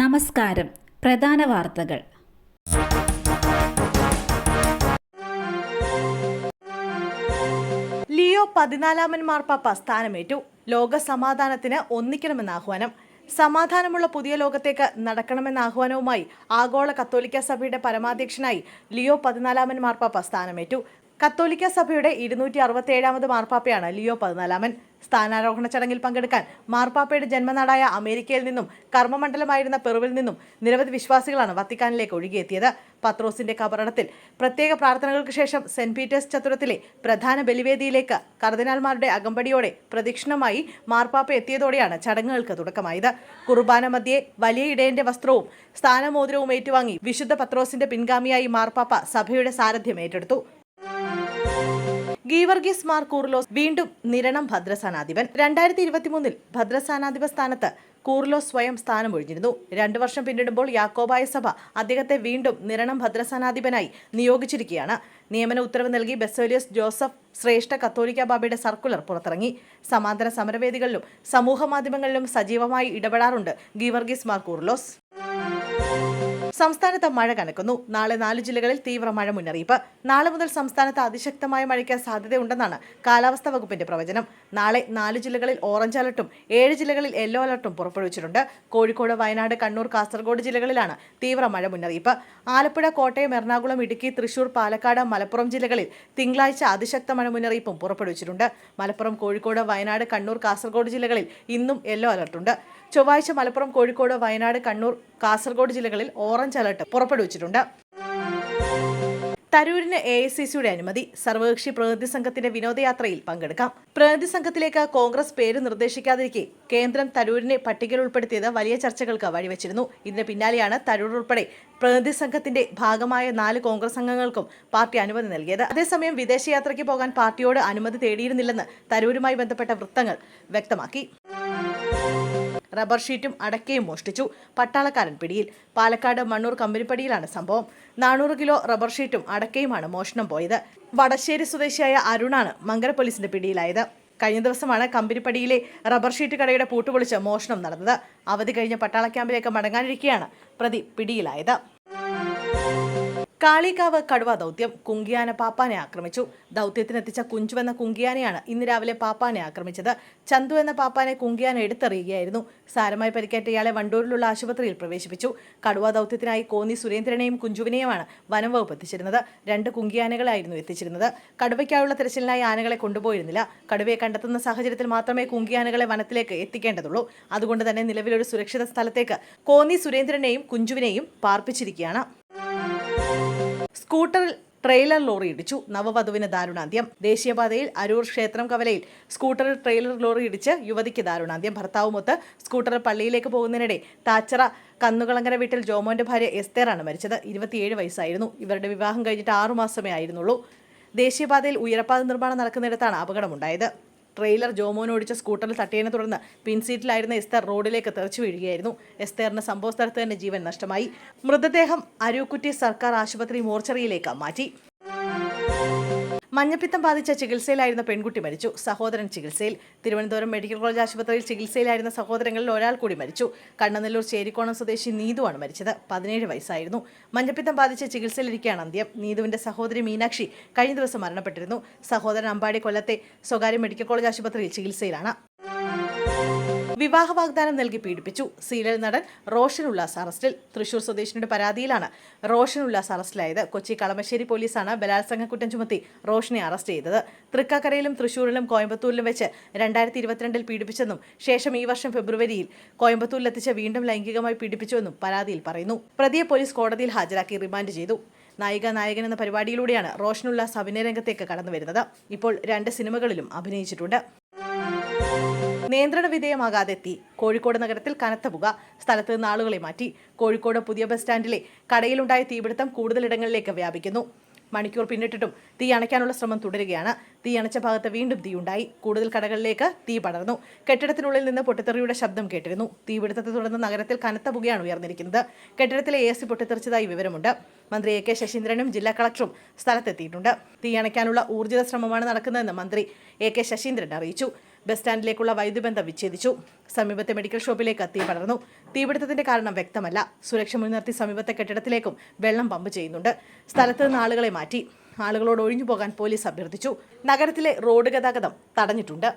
നമസ്കാരം. പ്രധാന വാർത്തകൾ. ലിയോ പതിനാലാമൻ മാർപ്പാപ്പ സ്ഥാനമേറ്റു. ലോക സമാധാനത്തിന് ഒന്നിക്കണമെന്ന ആഹ്വാനം. സമാധാനമുള്ള പുതിയ ലോകത്തേക്ക് നടക്കണമെന്ന ആഹ്വാനവുമായി ആഗോള കത്തോലിക്ക സഭയുടെ പരമാധ്യക്ഷനായി ലിയോ പതിനാലാമൻ മാർപ്പാപ്പ സ്ഥാനമേറ്റു. കത്തോലിക്ക സഭയുടെ ഇരുന്നൂറ്റി അറുപത്തേഴാമത് മാർപ്പാപ്പയാണ് ലിയോ പതിനാലാമൻ. സ്ഥാനാരോഹണ ചടങ്ങിൽ പങ്കെടുക്കാൻ മാർപ്പാപ്പയുടെ ജന്മനാടായ അമേരിക്കയിൽ നിന്നും കർമ്മമണ്ഡലമായിരുന്ന പെറുവിൽ നിന്നും നിരവധി വിശ്വാസികളാണ് വത്തിക്കാനിലേക്ക് ഒഴുകിയെത്തിയത്. പത്രോസിന്റെ കബറടത്തിൽ പ്രത്യേക പ്രാർത്ഥനകൾക്ക് ശേഷം സെന്റ് പീറ്റേഴ്സ് ചത്തുരത്തിലെ പ്രധാന ബലിവേദിയിലേക്ക് കർദിനാൾമാരുടെ അകമ്പടിയോടെ പ്രദക്ഷിണമായി മാർപ്പാപ്പ എത്തിയതോടെയാണ് ചടങ്ങുകൾക്ക് തുടക്കമായത്. കുർബാന മധ്യേ വലിയ ഇടയന്റെ വസ്ത്രവും സ്ഥാനമോതിരവും ഏറ്റുവാങ്ങി വിശുദ്ധ പത്രോസിന്റെ പിൻഗാമിയായി മാർപ്പാപ്പ സഭയുടെ സാരഥ്യം ഏറ്റെടുത്തു. ഗീവർഗീസ് മാർ കൂർലോസ് വീണ്ടും നിരണം ഭദ്രസാനാധിപൻ. രണ്ടായിരത്തി ഇരുപത്തിമൂന്നിൽ ഭദ്രസാനാധിപ സ്ഥാനത്ത് കൂർലോസ് സ്വയം സ്ഥാനമൊഴിഞ്ഞിരുന്നു. രണ്ടു വർഷം പിന്നിടുമ്പോൾ യാക്കോബായ സഭ അദ്ദേഹത്തെ വീണ്ടും നിരണം ഭദ്രസനാധിപനായി നിയോഗിച്ചിരിക്കുകയാണ്. നിയമന ഉത്തരവ് നൽകി ബെസോലിയസ് ജോസഫ് ശ്രേഷ്ഠ കത്തോലിക്ക ബാബയുടെ സർക്കുലർ പുറത്തിറങ്ങി. സമാന്തര സമരവേദികളിലും സമൂഹ മാധ്യമങ്ങളിലും സജീവമായി ഇടപെടാറുണ്ട് ഗീവർഗീസ് മാർ കൂർലോസ്. സംസ്ഥാനത്ത് മഴ കനക്കുന്നു. നാളെ നാല് ജില്ലകളിൽ തീവ്ര മഴ മുന്നറിയിപ്പ്. നാളെ മുതൽ സംസ്ഥാനത്ത് അതിശക്തമായ മഴയ്ക്ക് സാധ്യതയുണ്ടെന്നാണ് കാലാവസ്ഥാ വകുപ്പിന്റെ പ്രവചനം. നാളെ നാല് ജില്ലകളിൽ ഓറഞ്ച് അലർട്ടും ഏഴ് ജില്ലകളിൽ യെല്ലോ അലർട്ടും പുറപ്പെടുവിച്ചിട്ടുണ്ട്. കോഴിക്കോട് വയനാട് കണ്ണൂർ കാസർഗോഡ് ജില്ലകളിലാണ് തീവ്ര മഴ മുന്നറിയിപ്പ്. ആലപ്പുഴ കോട്ടയം എറണാകുളം ഇടുക്കി തൃശൂർ പാലക്കാട് മലപ്പുറം ജില്ലകളിൽ തിങ്കളാഴ്ച അതിശക്ത മഴ മുന്നറിയിപ്പും പുറപ്പെടുവിച്ചിട്ടുണ്ട്. മലപ്പുറം കോഴിക്കോട് വയനാട് കണ്ണൂർ കാസർഗോഡ് ജില്ലകളിൽ ഇന്നും യെല്ലോ അലർട്ടുണ്ട്. ചൊവ്വാഴ്ച മലപ്പുറം കോഴിക്കോട് വയനാട് കണ്ണൂർ കാസർഗോഡ് ജില്ലകളിൽ ഓറഞ്ച് അലർട്ട് പുറപ്പെടുവിച്ചിട്ടുണ്ട്. തരൂരിന് എ ഐ സി സിയുടെ അനുമതി സർവകക്ഷി പ്രതിനിധി സംഘത്തിന്റെ വിനോദയാത്രയിൽ പങ്കെടുക്കാം. പ്രതിനിധി സംഘത്തിലേക്ക് കോൺഗ്രസ് പേര് നിർദ്ദേശിക്കാതിരിക്കെ കേന്ദ്രം തരൂരിനെ പട്ടികയിൽ ഉൾപ്പെടുത്തിയത് വലിയ ചർച്ചകൾക്ക് വഴിവെച്ചിരുന്നു. ഇതിന് പിന്നാലെയാണ് തരൂർ ഉൾപ്പെടെ പ്രതിനിധി സംഘത്തിന്റെ ഭാഗമായ നാല് കോൺഗ്രസ് അംഗങ്ങൾക്കും പാർട്ടി അനുമതി നൽകിയത്. അതേസമയം വിദേശയാത്രയ്ക്ക് പോകാൻ പാർട്ടിയോട് അനുമതി തേടിയിരുന്നില്ലെന്ന് തരൂരുമായി ബന്ധപ്പെട്ട വൃത്തങ്ങൾ വ്യക്തമാക്കി. റബ്ബർ ഷീറ്റും അടക്കയും മോഷ്ടിച്ചു. പട്ടാളക്കാരൻ പിടിയിൽ. പാലക്കാട് മണ്ണൂർ കമ്പനിപ്പടിയിലാണ് സംഭവം. നാനൂറ് കിലോ റബ്ബർ ഷീറ്റും അടക്കയുമാണ് മോഷണം പോയത്. വടശ്ശേരി സ്വദേശിയായ അരുണാണ് മങ്കര പോലീസിന്റെ പിടിയിലായത്. കഴിഞ്ഞ ദിവസമാണ് കമ്പനിപ്പടിയിലെ റബ്ബർ ഷീറ്റ് കടയുടെ പൂട്ടുപൊളിച്ച് മോഷണം നടന്നത്. അവധി കഴിഞ്ഞ പട്ടാള ക്യാമ്പിലേക്ക് മടങ്ങാനിരിക്കെയാണ് പ്രതി പിടിയിലായത്. കാളികാവ് കടുവ ദൗത്യം കുങ്കിയാന പാപ്പാനെ ആക്രമിച്ചു. ദൗത്യത്തിനെത്തിച്ച കുഞ്ചു എന്ന കുങ്കിയാനയാണ് ഇന്ന് രാവിലെ പാപ്പാനെ ആക്രമിച്ചത്. ചന്തു എന്ന പാപ്പാനെ കുങ്കിയാന എടുത്തെറിയുകയായിരുന്നു. സാരമായി പരിക്കേറ്റ ഇയാളെ വണ്ടൂരിലുള്ള ആശുപത്രിയിൽ പ്രവേശിപ്പിച്ചു. കടുവ ദൗത്യത്തിനായി കോന്നി സുരേന്ദ്രനെയും കുഞ്ചുവിനെയുമാണ് വനം വകുപ്പ് എത്തിച്ചിരുന്നത്. രണ്ട് കുങ്കിയാനകളായിരുന്നു എത്തിച്ചിരുന്നത്. കടുവയ്ക്കായുള്ള തിരച്ചിലിനായി ആനകളെ കൊണ്ടുപോയിരുന്നില്ല. കടുവയെ കണ്ടെത്തുന്ന സാഹചര്യത്തിൽ മാത്രമേ കുങ്കിയാനകളെ വനത്തിലേക്ക് എത്തിക്കേണ്ടതുള്ളൂ. അതുകൊണ്ട് തന്നെ നിലവിലൊരു സുരക്ഷിത സ്ഥലത്തേക്ക് കോന്നി സുരേന്ദ്രനെയും കുഞ്ചുവിനെയും പാർപ്പിച്ചിരിക്കുകയാണ്. സ്കൂട്ടറിൽ ട്രെയിലർ ലോറി ഇടിച്ചു. നവവധുവിന് ദാരുണാന്ത്യം. ദേശീയപാതയിൽ അരൂർ ക്ഷേത്രം കവലയിൽ സ്കൂട്ടറിൽ ട്രെയിലർ ലോറി ഇടിച്ച് യുവതിക്ക് ദാരുണാന്ത്യം. ഭർത്താവുമൊത്ത് സ്കൂട്ടറിൽ പള്ളിയിലേക്ക് പോകുന്നതിനിടെ താച്ചറ കന്നുകളങ്കര വീട്ടിൽ ജോമോന്റെ ഭാര്യ എസ്തേറാണ് മരിച്ചത്. ഇരുപത്തിയേഴ് വയസ്സായിരുന്നു. ഇവരുടെ വിവാഹം കഴിഞ്ഞിട്ട് ആറുമാസമേ ആയിരുന്നുള്ളൂ. ദേശീയപാതയിൽ ഉയരപ്പാത നിർമ്മാണം നടക്കുന്നിടത്താണ് അപകടമുണ്ടായത്. ട്രെയിലർ ജോമോൻ ഓടിച്ച സ്കൂട്ടറിൽ തട്ടിയതിനെ തുടർന്ന് പിൻസീറ്റിലായിരുന്ന എസ്തർ റോഡിലേക്ക് തെറിച്ചു വീഴുകയായിരുന്നു. എസ്തേറിന് സംഭവ സ്ഥലത്ത് തന്നെ ജീവൻ നഷ്ടമായി. മൃതദേഹം അരൂക്കുറ്റി സർക്കാർ ആശുപത്രി മോർച്ചറിയിലേക്ക് മാറ്റി. മഞ്ഞപ്പിത്തം ബാധിച്ച ചികിത്സയിലായിരുന്ന പെൺകുട്ടി മരിച്ചു. സഹോദരൻ ചികിത്സയിൽ തിരുവനന്തപുരം മെഡിക്കൽ കോളേജ് ആശുപത്രിയിൽ ചികിത്സയിലായിരുന്ന സഹോദരങ്ങളിൽ ഒരാൾ കൂടി മരിച്ചു. കണ്ണനല്ലൂർ ചേരിക്കോണം സ്വദേശി നീതുവാണ് മരിച്ചത്. പതിനേഴ് വയസ്സായിരുന്നു. മഞ്ഞപ്പിത്തം ബാധിച്ച ചികിത്സയിലിരിക്കുകയാണ് അന്ത്യം. നീതുവിന്റെ സഹോദരി മീനാക്ഷി കഴിഞ്ഞ ദിവസം മരണപ്പെട്ടിരുന്നു. സഹോദരൻ അമ്പാടി കൊല്ലത്തെ സ്വകാര്യ മെഡിക്കൽ കോളേജ് ആശുപത്രിയിൽ ചികിത്സയിലാണ്. വിവാഹ വാഗ്ദാനം നൽകി പീഡിപ്പിച്ചു. സീരിയൽ നടൻ റോഷൻ ഉല്ലാസ് അറസ്റ്റിൽ. തൃശൂർ സ്വദേശിയുടെ പരാതിയിലാണ് റോഷൻ ഉല്ലാസ് അറസ്റ്റിലായത്. കൊച്ചി കളമശ്ശേരി പോലീസാണ് ബലാത്സംഗ കുറ്റം ചുമത്തി റോഷനെ അറസ്റ്റ് ചെയ്തത്. തൃക്കാക്കരയിലും തൃശൂരിലും കോയമ്പത്തൂരിലും വെച്ച് രണ്ടായിരത്തി ഇരുപത്തിരണ്ടിൽ പീഡിപ്പിച്ചെന്നും ശേഷം ഈ വർഷം ഫെബ്രുവരിയിൽ കോയമ്പത്തൂരിലെത്തിച്ച് വീണ്ടും ലൈംഗികമായി പീഡിപ്പിച്ചുവെന്നും പരാതിയിൽ പറയുന്നു. പ്രതിയെ പോലീസ് കോടതിയിൽ ഹാജരാക്കി റിമാൻഡ് ചെയ്തു. നായിക നായകൻ എന്ന പരിപാടിയിലൂടെയാണ് റോഷനുള്ള അഭിനയ രംഗത്തേക്ക് കടന്നു വരുന്നത് ഇപ്പോൾ രണ്ട് സിനിമകളിലും അഭിനയിച്ചിട്ടുണ്ട്. നിയന്ത്രണ വിധേയമാകാതെത്തി. കോഴിക്കോട് നഗരത്തിൽ കനത്ത പുക സ്ഥലത്ത് നിന്ന് ആളുകളെ മാറ്റി. കോഴിക്കോട് പുതിയ ബസ് സ്റ്റാൻഡിലെ കടയിലുണ്ടായ തീപിടുത്തം കൂടുതലിടങ്ങളിലേക്ക് വ്യാപിക്കുന്നു. മണിക്കൂർ പിന്നിട്ടിട്ടും തീ അണയ്ക്കാനുള്ള ശ്രമം തുടരുകയാണ്. തീ അണച്ച ഭാഗത്ത് വീണ്ടും തീയുണ്ടായി. കൂടുതൽ കടകളിലേക്ക് തീ പടർന്നു. കെട്ടിടത്തിനുള്ളിൽ നിന്ന് പൊട്ടിത്തെറിയുടെ ശബ്ദം കേട്ടിരുന്നു. തീപിടുത്തത്തെ തുടർന്ന് നഗരത്തിൽ കനത്ത പുകയാണ് ഉയർന്നിരിക്കുന്നത്. കെട്ടിടത്തിലെ എ സി പൊട്ടിത്തെറിച്ചതായി വിവരമുണ്ട്. മന്ത്രി എ കെ ശശീന്ദ്രനും ജില്ലാ കളക്ടറും സ്ഥലത്തെത്തിയിട്ടുണ്ട്. തീ അണയ്ക്കാനുള്ള ഊർജിത ശ്രമമാണ് നടക്കുന്നതെന്ന് മന്ത്രി എ കെ ശശീന്ദ്രൻ അറിയിച്ചു. ബസ് സ്റ്റാൻഡിലേക്കുള്ള വൈദ്യുബന്ധം വിച്ഛേദിച്ചു. സമീപത്തെ മെഡിക്കൽ ഷോപ്പിലേക്ക് തീ പടർന്നു. തീപിടുത്തത്തിന്റെ കാരണം വ്യക്തമല്ല. സുരക്ഷ മുൻനിർത്തി സമീപത്തെ കെട്ടിടത്തിലേക്കും വെള്ളം പമ്പ് ചെയ്യുന്നുണ്ട്. സ്ഥലത്ത് നിന്ന് ആളുകളെ മാറ്റി. ആളുകളോട് ഒഴിഞ്ഞു പോകാൻ പോലീസ് അഭ്യർത്ഥിച്ചു. നഗരത്തിലെ റോഡ് ഗതാഗതം തടഞ്ഞിട്ടുണ്ട്.